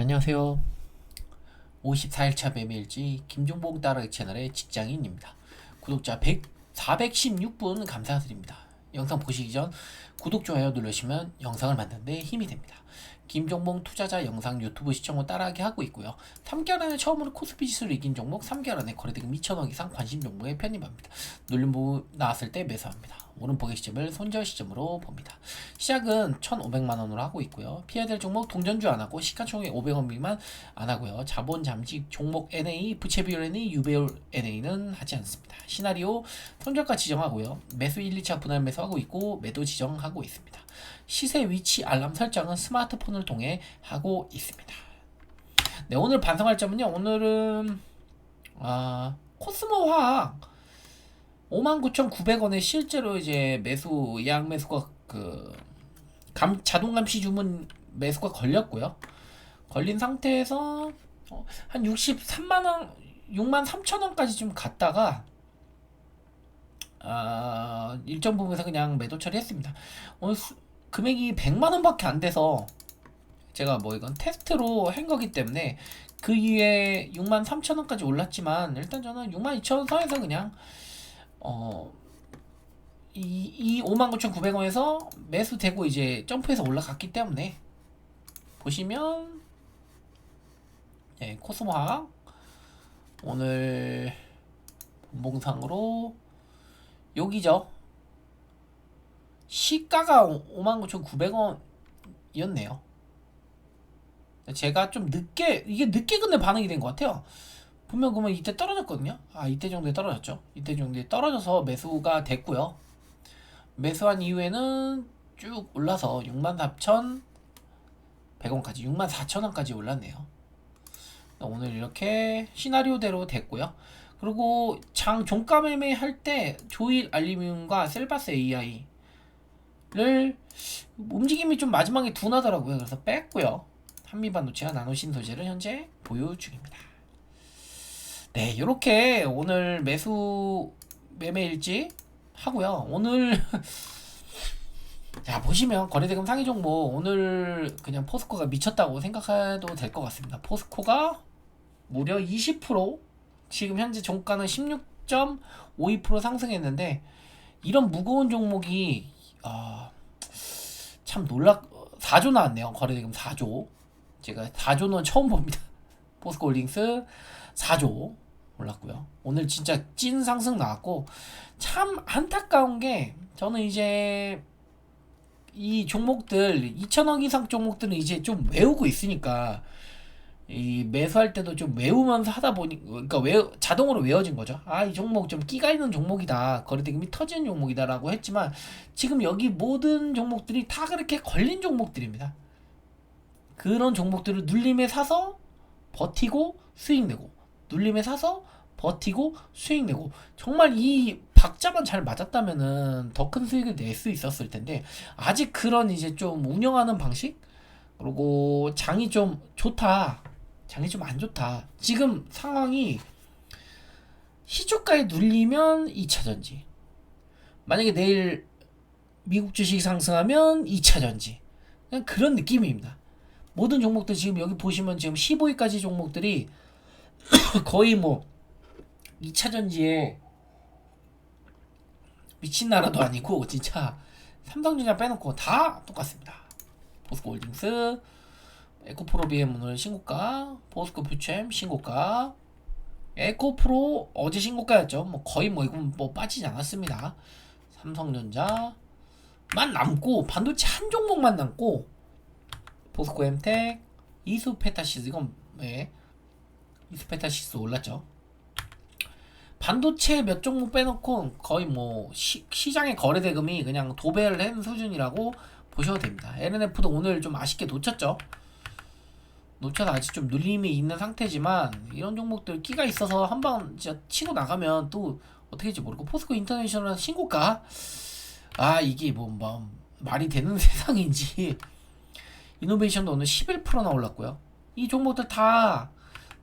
안녕하세요. 54일차 매매일지 김종봉 따라기 채널의 직장인입니다. 구독자 100, 416분 감사드립니다. 영상 보시기 전 구독, 좋아요 누르시면 영상을 만드는데 힘이 됩니다. 김종봉 투자자 영상 유튜브 시청 후 따라하기 하고 있고요. 3개월 안에 처음으로 코스피 지수를 이긴 종목, 3개월 안에 거래대금 2천억 이상 관심 종목에 편입합니다. 눌림 부 나왔을 때 매수합니다. 오른 포기 시점을 손절 시점으로 봅니다. 시작은 1,500만 원으로 하고 있고요. 피해야 될 종목 동전주 안 하고 시가총액 500원 미만 안 하고요. 자본 잠식 종목 NA, 부채 비율 NA, 유배율 NA는 하지 않습니다. 시나리오 손절가 지정하고요. 매수 1, 2차 분할 매수하고 있고 매도 지정하고 있습니다. 시세 위치 알람 설정은 스마트폰을 통해 하고 있습니다. 네, 오늘 반성할 점은요. 오늘은 아, 코스모 화학 59,900원에 실제로 이제 매수 예약 매수가 그 감, 자동 감시 주문 매수가 걸렸고요. 걸린 상태에서 어, 한 63만 원, 6만 3천 원까지 좀 갔다가 아, 일정 부분에서 그냥 매도 처리했습니다. 오늘 수, 금액이 100만 원밖에 안 돼서 제가 뭐 이건 테스트로 한 거기 때문에 그 이후에 6만 3천 원까지 올랐지만 일단 저는 6만 2천 원 선에서 그냥 어, 이, 이 59,900원에서 매수되고 이제 점프해서 올라갔기 때문에 보시면 네, 코스모학 오늘 본봉상으로 여기죠. 시가가 59,900원이었네요. 제가 좀 늦게 이게 늦게 근데 반응이 된 것 같아요. 분명 그러면 이때 떨어졌거든요. 아 이때 정도에 떨어졌죠. 이때 정도에 떨어져서 매수가 됐고요. 매수한 이후에는 쭉 올라서 64,100원까지 64,000원까지 올랐네요. 오늘 이렇게 시나리오대로 됐고요. 그리고 장 종가 매매 할 때 조일 알루미늄과 셀바스 AI를 움직임이 좀 마지막에 둔하더라고요. 그래서 뺐고요. 한미반도체와 나노신 소재를 현재 보유 중입니다. 네, 이렇게 오늘 매수 매매일지 하고요. 오늘 자 보시면 거래대금 상위 종목 오늘 그냥 포스코가 미쳤다고 생각해도 될 것 같습니다. 포스코가 무려 20% 지금 현재 종가는 16.52% 상승했는데 이런 무거운 종목이 어, 참 놀라 4조 나왔네요. 거래대금 4조. 제가 4조는 처음 봅니다. 포스코 홀딩스 4조 올랐고요. 오늘 진짜 찐 상승 나왔고 참 안타까운 게 저는 이제 이 종목들 2천억 이상 종목들은 이제 좀 외우고 있으니까 이 매수할 때도 좀 외우면서 하다 보니 그러니까 외 자동으로 외워진 거죠. 아 이 종목 좀 끼가 있는 종목이다. 거래대금이 터지는 종목이다라고 했지만 지금 여기 모든 종목들이 다 그렇게 걸린 종목들입니다. 그런 종목들을 눌림에 사서 버티고 수익 내고 눌림에 사서 버티고 수익 내고. 정말 이 박자만 잘 맞았다면은 더 큰 수익을 낼 수 있었을 텐데 아직 그런 이제 좀 운영하는 방식? 그리고 장이 좀 좋다. 장이 좀 안 좋다. 지금 상황이 시초가에 눌리면 2차 전지. 만약에 내일 미국 주식이 상승하면 2차 전지. 그냥 그런 느낌입니다. 모든 종목들 지금 여기 보시면 지금 15위까지 종목들이 거의 뭐 2차 전지에 미친 나라도 아니고 진짜 삼성전자 빼놓고 다 똑같습니다. 보스코홀딩스, 에코프로비엠 오늘 신고가, 보스코 퓨챔 신고가, 에코프로 어제 신고가였죠. 뭐 거의 뭐 이건 뭐 빠지지 않았습니다. 삼성전자만 남고 반도체 한 종목만 남고 보스코 엠텍, 이수 페타시스 이건 네. 이수페타시스 올랐죠. 반도체 몇 종목 빼놓고 거의 뭐 시, 시장의 거래 대금이 그냥 도배를 한 수준이라고 보셔도 됩니다. LNF도 오늘 좀 아쉽게 놓쳤죠. 놓쳐서 아직 좀 눌림이 있는 상태지만 이런 종목들 끼가 있어서 한방 진짜 치고 나가면 또 어떻게 될지 모르고 포스코 인터내셔널 신고가 아 이게 뭐, 뭐 말이 되는 세상인지 이노베이션도 오늘 11%나 올랐고요. 이 종목들 다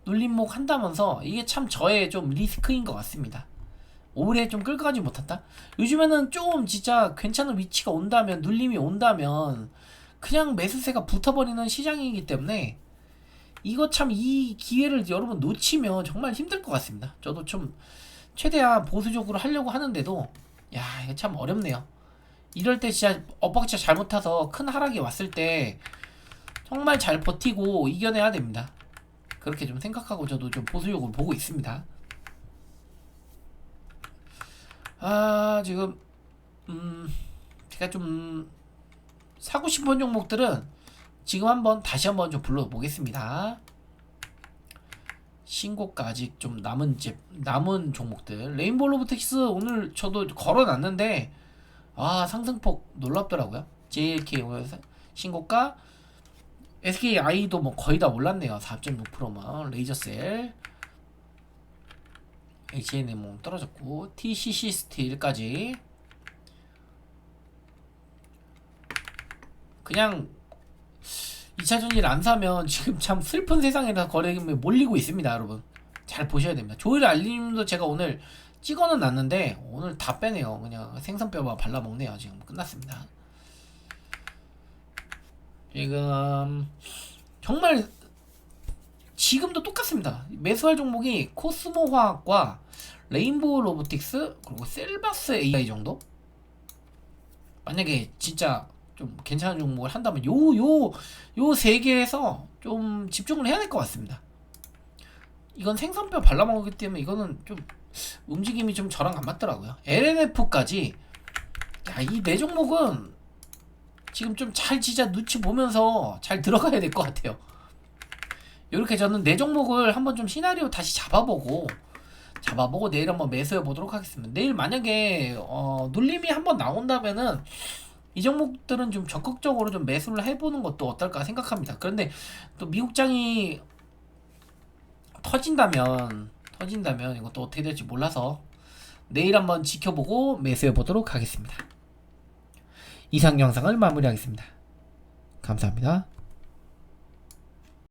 눌림목 한다면서 이게 참 저의 좀 리스크인 것 같습니다. 오래 좀 끌고 가지 못한다? 요즘에는 좀 진짜 괜찮은 위치가 온다면, 눌림이 온다면, 그냥 매수세가 붙어버리는 시장이기 때문에, 이거 참 이 기회를 여러분 놓치면 정말 힘들 것 같습니다. 저도 좀 최대한 보수적으로 하려고 하는데도 야 이거 참 어렵네요. 이럴 때 진짜 엇박자 잘못 타서 큰 하락이 왔을 때 정말 잘 버티고 이겨내야 됩니다. 그렇게 좀 생각하고 저도 좀 보수적으로 보고 있습니다. 아 지금 음 제가 좀 사고 싶은 종목들은 지금 한번 다시 한번 좀 불러보겠습니다. 신고가 아직 좀 남은 집 남은 종목들 레인보우 로보틱스 오늘 저도 걸어놨는데 아 상승폭 놀랍더라고요. JLK 신고가 SKI도 뭐 거의 다 올랐네요. 4.6%만 레이저셀 HNM 뭐 떨어졌고 TCC 스틸까지 그냥 2차 전지를 안 사면 지금 참 슬픈 세상에다 거래금이 몰리고 있습니다, 여러분. 잘 보셔야 됩니다. 조일 알림도 제가 오늘 찍어는 놨는데 오늘 다 빼네요. 그냥 생선뼈만 발라 먹네요. 지금 끝났습니다. 지금 정말 지금도 똑같습니다. 매수할 종목이 코스모 화학과 레인보우 로보틱스 그리고 셀바스 AI 정도? 만약에 진짜 좀 괜찮은 종목을 한다면 요 요 요 세 개에서 좀 집중을 해야 될 것 같습니다. 이건 생선뼈 발라먹기 때문에 이거는 좀 움직임이 좀 저랑 안 맞더라고요. LNF까지 이네 종목은 지금 좀 잘 진짜 눈치 보면서 잘 들어가야 될 것 같아요. 이렇게 저는 네 종목을 한번 좀 시나리오 다시 잡아보고 잡아보고 내일 한번 매수해 보도록 하겠습니다. 내일 만약에 어, 눌림이 한번 나온다면은 이 종목들은 좀 적극적으로 좀 매수를 해보는 것도 어떨까 생각합니다. 그런데 또 미국장이 터진다면 터진다면 이것도 어떻게 될지 몰라서 내일 한번 지켜보고 매수해 보도록 하겠습니다. 이상 영상을 마무리하겠습니다. 감사합니다.